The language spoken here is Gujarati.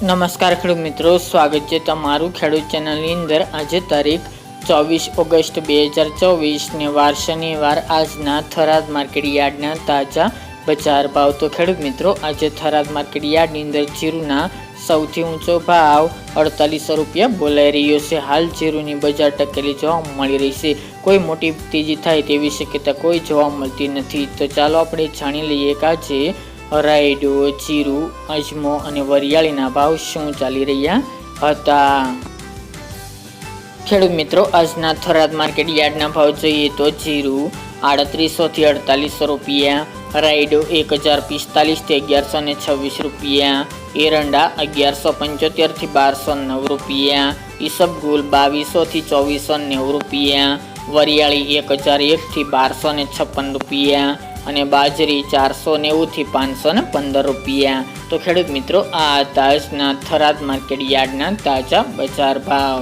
નમસ્કાર ખેડૂત મિત્રો, સ્વાગત છે તમારું ખેડૂત ચેનલની અંદર. આજે તારીખ ચોવીસ ઓગસ્ટ બે હજાર ચોવીસને વાર શનિવાર. આજના થરાદ માર્કેટ યાર્ડના તાજા બજાર ભાવ. તો ખેડૂત મિત્રો, આજે થરાદ માર્કેટ યાર્ડની અંદર જીરુના સૌથી ઊંચો ભાવ અડતાલીસો રૂપિયા બોલાઈ રહ્યો છે. હાલ જીરુની બજાર ટકેલી જોવા મળી રહી છે. કોઈ મોટી તેજી થાય તેવી શક્યતા કોઈ જોવા મળતી નથી. તો ચાલો આપણે જાણી લઈએ કે આજે રાયડો જીરું, અજમો અને વરિયાળીના ભાવ શું ચાલી રહ્યા હતા? ખેડૂત મિત્રો, આજના થરાદ માર્કેટ યાર્ડના ભાવ જોઈએ તો જીરું આડત્રીસોથી અડતાલીસો રૂપિયા રાયડો એક હજાર પિસ્તાલીસથી અગિયારસો ને છવ્વીસ રૂપિયા, એરંડા અગિયારસો પંચોતેરથી બારસો નવ રૂપિયા, ઈસબગુલ બાવીસોથી ચોવીસો નેવું રૂપિયા, વરિયાળી એક હજાર એકથી બારસો ને છપ્પન રૂપિયા અને બાજરી ચારસો નેવુંથી પાંચસો ને પંદર રૂપિયા. તો ખેડૂત મિત્રો, આ તાજના થરાદ માર્કેટ યાર્ડના તાજા બજાર ભાવ.